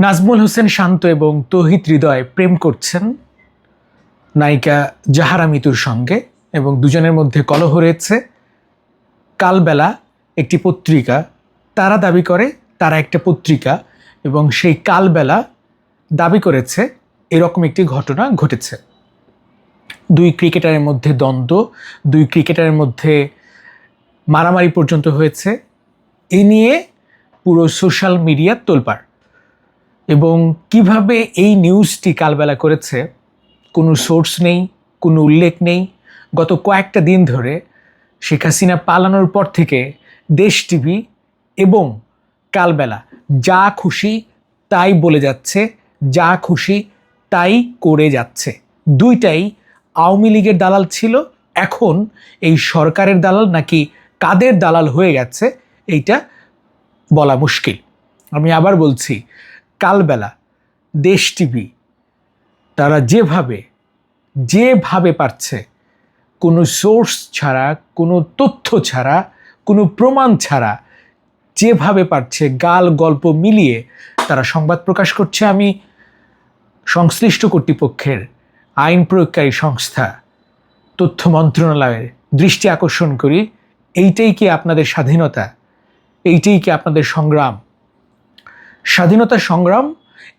নাজমুল হোসেন শান্ত এবং তৌহিদ হৃদয় প্রেম করছেন নায়িকা জাহারা মিতুর সঙ্গে এবং দুজনের মধ্যে কলহ রয়েছে। কালবেলা একটি পত্রিকা, তারা দাবি করে, তারা একটা পত্রিকা এবং সেই কালবেলা দাবি করেছে, এরকম একটি ঘটনা ঘটেছে। দুই ক্রিকেটারের মধ্যে দ্বন্দ্ব, দুই ক্রিকেটারের মধ্যে মারামারি পর্যন্ত হয়েছে। এ নিয়ে পুরো সোশ্যাল মিডিয়া তোলপাড়। এবং কীভাবে এই নিউজটি কালবেলা করেছে, কোনো সোর্স নেই, কোনো উল্লেখ নেই। গত কয়েকটা দিন ধরে শেখ হাসিনা পালানোর পর থেকে দেশ টিভি এবং কালবেলা যা খুশি তাই বলে যাচ্ছে, যা খুশি তাই করে যাচ্ছে। দুইটাই আওয়ামী লীগের দালাল ছিল, এখন এই সরকারের দালাল নাকি কাদের দালাল হয়ে গেছে, এইটা বলা মুশকিল। আমি আবার বলছি কালবেলা, দেশ টিভি। তারা যেভাবে যেভাবে পারছে, কোনো সোর্স ছাড়া, কোনো তথ্য ছাড়া, কোনো প্রমাণ ছাড়া, যেভাবে পারছে গাল গল্প মিলিয়ে তারা সংবাদ প্রকাশ করছে। আমি সংশ্লিষ্ট কর্তৃপক্ষের আইন প্রয়োগকারী সংস্থা, তথ্য মন্ত্রণালয়ের দৃষ্টি আকর্ষণ করি। এইটাই কি আপনাদের স্বাধীনতা? এইটাই কি আপনাদের সংগ্রাম? স্বাধীনতা সংগ্রাম,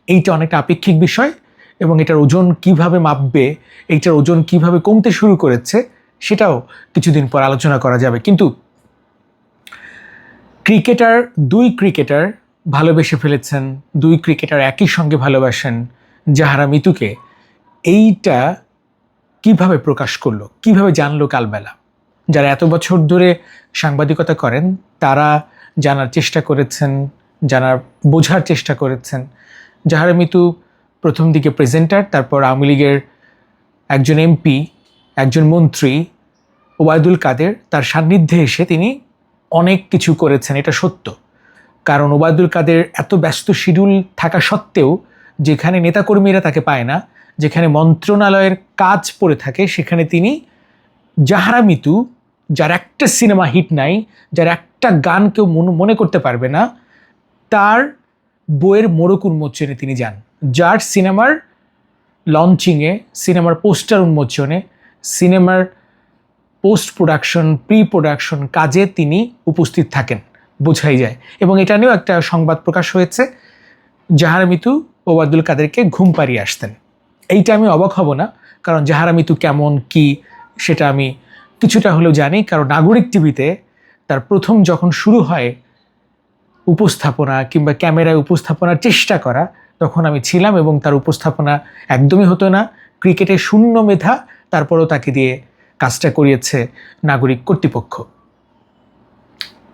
এইটা অনেকটা আপেক্ষিক বিষয় এবং এটার ওজন কীভাবে মাপবে, এইটার ওজন কীভাবে কমতে শুরু করেছে, সেটাও কিছুদিন পর আলোচনা করা যাবে। কিন্তু ক্রিকেটার, দুই ক্রিকেটার ভালোবেসে ফেলেছেন, দুই ক্রিকেটার একই সঙ্গে ভালোবাসেন যাহারা মিতুকে। এইটা কীভাবে প্রকাশ করল, কীভাবে জানলো কালবেলা? যারা এত বছর ধরে সাংবাদিকতা করেন, তারা জানার চেষ্টা করেছেন জানার বোঝার চেষ্টা করেছেন। যাহারা মিতু প্রথম দিকে প্রেজেন্টার তারপর আওয়ামী লীগের একজন এমপি একজন মন্ত্রী, ওবায়দুল কাদের, তার সান্নিধ্যে এসে তিনি অনেক কিছু করেছেন, এটা সত্য। কারণ ওবায়দুল কাদের এত ব্যস্ত শিডিউল থাকা সত্ত্বেও যেখানে নেতাকর্মীরা তাকে পায় না, যেখানে মন্ত্রণালয়ের কাজ পড়ে থাকে, সেখানে তিনি যাহারা মিতু, যার একটা সিনেমা হিট নাই, যার একটা গান কেউ মনে করতে পারবে না তার বইয়ের মোড়ক উন্মোচনে তিনি যান, যার সিনেমার লঞ্চিংয়ে সিনেমার পোস্টার উন্মোচনে, সিনেমার পোস্ট প্রোডাকশন প্রি প্রোডাকশন কাজে তিনি উপস্থিত থাকেন, বোঝাই যায়। এবং এটা নিয়েও একটা সংবাদ প্রকাশ হয়েছে, জাহারা মিতু ওবায়দুল কাদেরকে ঘুম পাড়িয়ে আসতেন। এইটা আমি অবাক হব না, কারণ জাহারা মিতু কেমন, কি, সেটা আমি কিছুটা হলেও জানি, কারণ নাগরিক টিভিতে তার প্রথম যখন শুরু হয় উপস্থাপনা কিংবা ক্যামেরায় উপস্থাপনার চেষ্টা করা, তখন আমি ছিলাম এবং তার উপস্থাপনা একদমই হতো না। ক্রিকেটে শূন্য মেধা, তারপরও তাকে দিয়ে কাজটা করিয়েছে নাগরিক কর্তৃপক্ষ।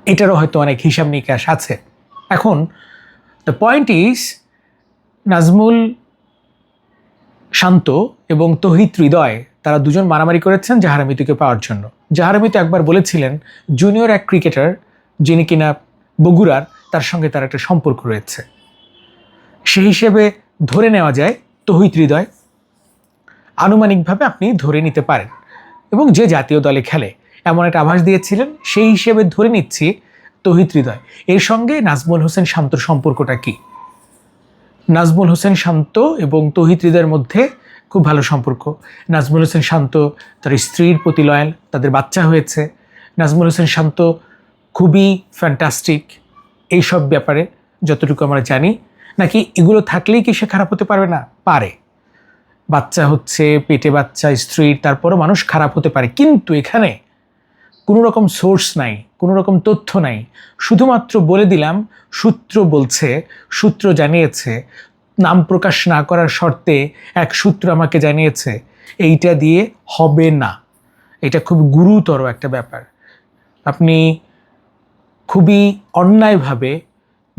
এটারও হয়তো অনেক হিসাব নিকাশ আছে। এখন the point is Nazmul Shanto এবং তহিত হৃদয়, তারা দুজন মারামারি করেছেন জাহারামিতুকে পাওয়ার জন্য। জাহারামিতু একবার বলেছিলেন জুনিয়র এক ক্রিকেটার যিনি কিনা বগুড়ার তার সঙ্গে তার একটা সম্পর্ক রয়েছে। সেই হিসেবে ধরে নেওয়া যায় তহিত হৃদয়। আনুমানিকভাবে আপনি ধরে নিতে পারেন এবং যে জাতীয় দলে খেলে এমন একটা আভাস দিয়েছিলেন, সেই হিসেবে ধরে নিচ্ছি তহিত হৃদয়। এর সঙ্গে নাজমুল হোসেন শান্তর সম্পর্কটা কী? নাজমুল হোসেন শান্ত এবং তহিত হৃদয়ের মধ্যে খুব ভালো সম্পর্ক। নাজমুল হোসেন শান্ত তার স্ত্রীর প্রতি লয়াল তাদের বাচ্চা হয়েছে। নাজমুল হোসেন শান্ত খুবই ফ্যান্টাস্টিক এইসব ব্যাপারে যতটুকু আমরা জানি, নাকি এগুলো থাকলেই কি সে খারাপ হতে পারবে না? পারে। বাচ্চা হচ্ছে, পেটে বাচ্চা স্ত্রীর তারপরও মানুষ খারাপ হতে পারে। কিন্তু এখানে কোনো রকম সোর্স নাই, কোনো রকম তথ্য নাই। শুধুমাত্র বলে দিলাম, সূত্র বলছে, সূত্র জানিয়েছে, নাম প্রকাশ না করার শর্তে এক সূত্র আমাকে জানিয়েছে, এইটা দিয়ে হবে না। এটা খুব গুরুতর একটা ব্যাপার। আপনি খুবই অন্যায়ভাবে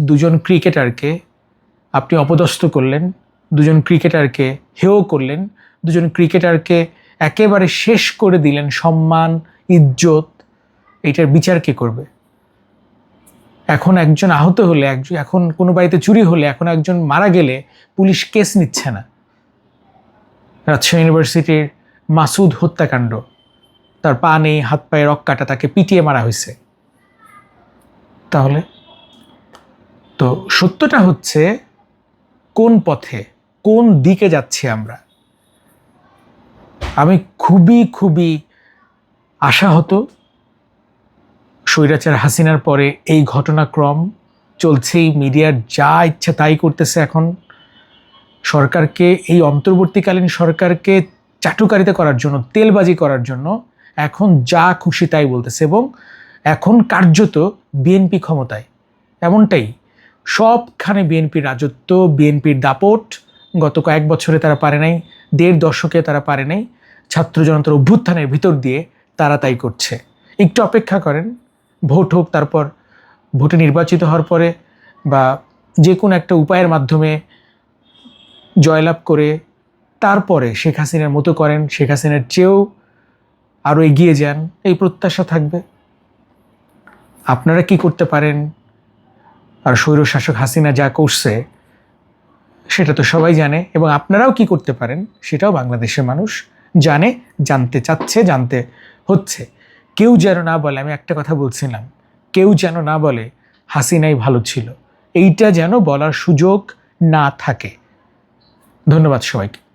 দুজন ক্রিকেটারকে আপনি অপদস্থ করলেন, দুজন ক্রিকেটারকে হেয় করলেন, দুজন ক্রিকেটারকে একেবারে শেষ করে দিলেন সম্মান, ইজ্জত এটার বিচার কে করবে? এখন একজন আহত হলে একজন এখন কোনো বাড়িতে চুরি হলে, এখন একজন মারা গেলে পুলিশ কেস নিচ্ছে না। রাজশাহী ইউনিভার্সিটির মাসুদ হত্যাকাণ্ড, তার পা নেই, হাত পায়ে রক কাটা, তাকে পিটিয়ে মারা হয়েছে। তাহলে? তো সত্যটা হচ্ছে, কোন পথে, কোন দিকে যাচ্ছি আমরা? আমি খুবই খুবই আশাহত স্বৈরাচার হাসিনার পরে এই ঘটনাক্রম চলছেই, মিডিয়ার যা ইচ্ছা তাই করতেছে এখন। সরকারকে, এই অন্তর্বর্তীকালীন সরকারকে চাটুকারিতা করার জন্য, তেলবাজি করার জন্য এখন যা খুশি তাই বলতেছে এবং এখন কার্যত বিএনপি ক্ষমতায়। এমনটাই, সবখানে বিএনপির রাজত্ব, বিএনপির দাপট, গত কয়েক বছরে তারা পারে নাই, দেড় দশকে তারা পারে নাই, ছাত্র জনতার অভ্যুত্থানের ভিতর দিয়ে তারা তাই করছে। একটু অপেক্ষা করেন, ভোট হোক, তারপর ভোটে নির্বাচিত হওয়ার পরে বা যে কোনো একটা উপায়ের মাধ্যমে জয়লাভ করে তারপরে শেখ হাসিনার মতো করেন, শেখ হাসিনার চেয়েও আরও এগিয়ে যান, এই প্রত্যাশা থাকবে। আপনারা কি করতে পারেন? আর স্বৈর শাসক হাসিনা যা করছে, সেটা তো সবাই জানে, এবং আপনারাও কি করতে পারেন সেটাও বাংলাদেশের মানুষ জানে, জানতে চাচ্ছে, জানতে হচ্ছে। কেউ যেন না বলে, আমি একটা কথা বলছিলাম, কেউ যেন না বলে হাসিনাই ভালো ছিল। এইটা যেন বলার সুযোগ না থাকে। ধন্যবাদ সবাইকে।